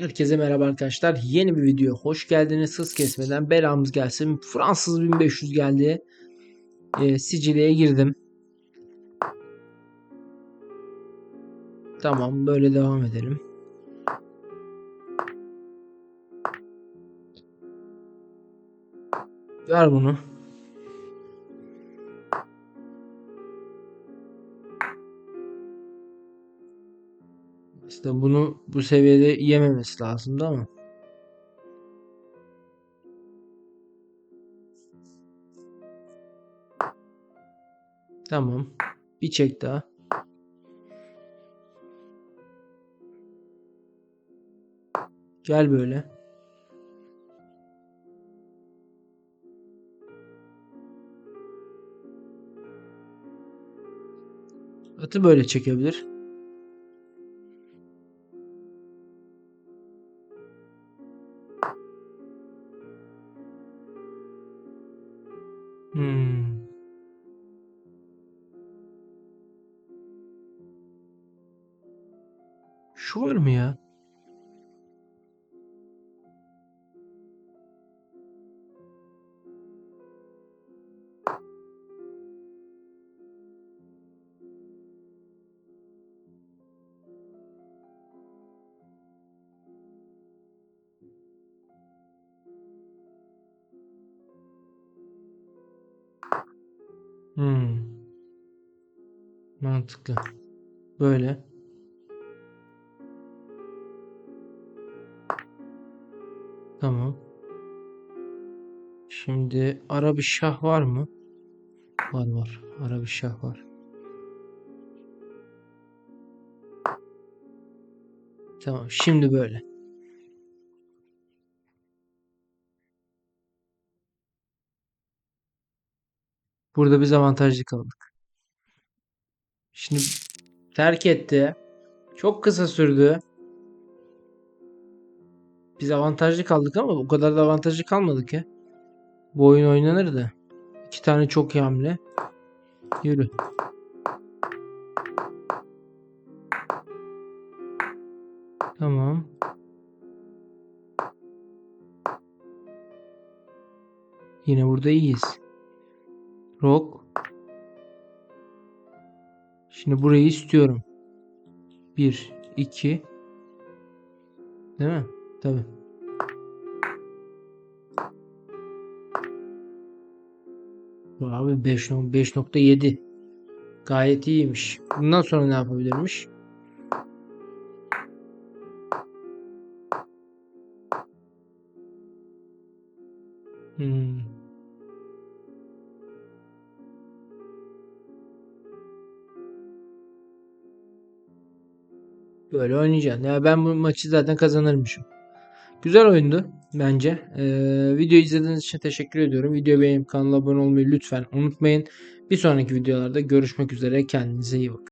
Herkese merhaba arkadaşlar. Yeni bir video hoş geldiniz. Hız kesmeden belamız gelsin. Fransız 1500 geldi. Ee, Sicilya'ya girdim. Tamam böyle devam edelim. Ver bunu. Aslında bunu bu seviyede yememesi lazımdı ama. Tamam. Bir çek daha. Gel böyle. Atı böyle çekebilir. Hmm. Şu var mı ya? Hmm. Mantıklı. Böyle. Tamam. Şimdi ara bir şah var mı? Var var. Ara bir şah var. Tamam. Şimdi böyle. Burada biz avantajlı kaldık. Şimdi terk etti. Çok kısa sürdü. Biz avantajlı kaldık ama o kadar da avantajlı kalmadık ya. Bu oyun oynanır da. İki tane çok iyi hamle. Yürü. Tamam. Yine burada iyiyiz. Rock. Şimdi burayı istiyorum. 1, 2. Değil mi? Tabii. Abi 5 5.7 gayet iyiymiş. Bundan sonra ne yapabilirmiş? Hmm. Böyle oynayacaksın. Ya ben bu maçı zaten kazanırmışım. Güzel oyundu bence. Ee, videoyu izlediğiniz için teşekkür ediyorum. Videoyu beğenip kanala abone olmayı lütfen unutmayın. Bir sonraki videolarda görüşmek üzere. Kendinize iyi bakın.